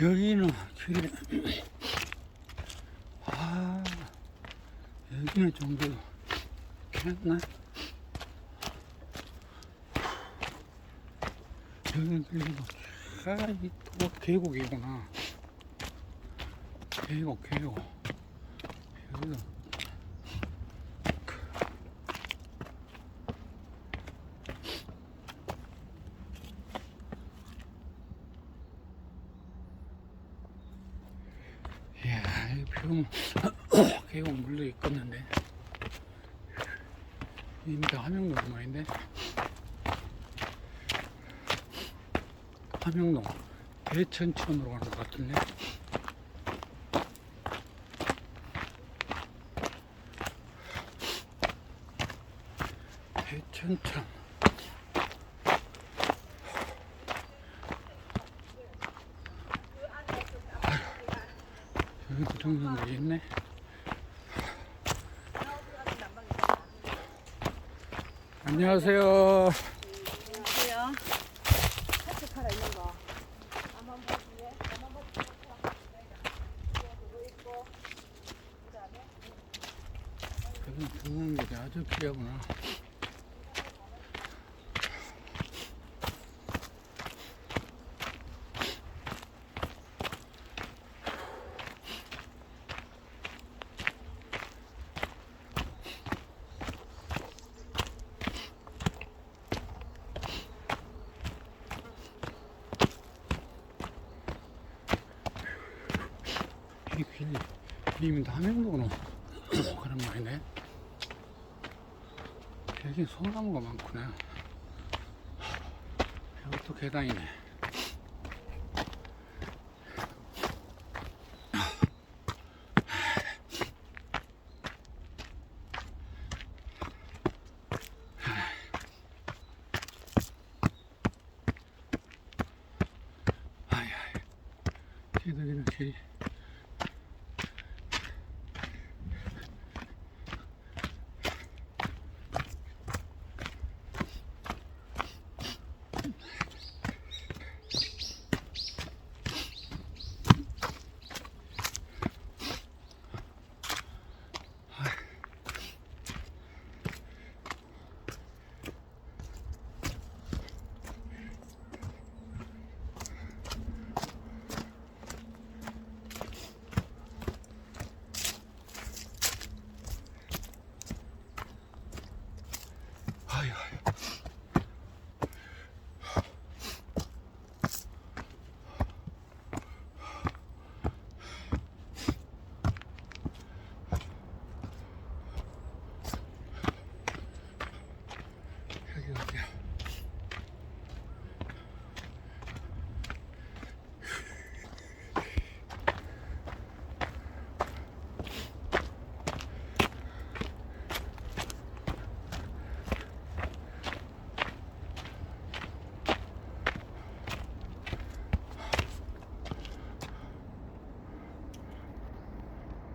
여기는 길이 아 여기는 정도 괜찮나? 여기는 그리고 아이 또 계곡이구나 계곡 계곡 여기가 이야, 이 비오면 계곡 물도 있겠는데. 이미 다 함영동 말인데. 함영동 대천천으로 가는 것 같은데. 대천천. 여기도 정상들이 있네. 안녕하세요. 카트 팔아 있는 거. 그다음에 여기 정상들이 아주 귀하구나. 이 길이 이미 남행도로 그런 말이네. 여기 소나무가 많구나. 또 계단이네. 아이, 아이. 길이.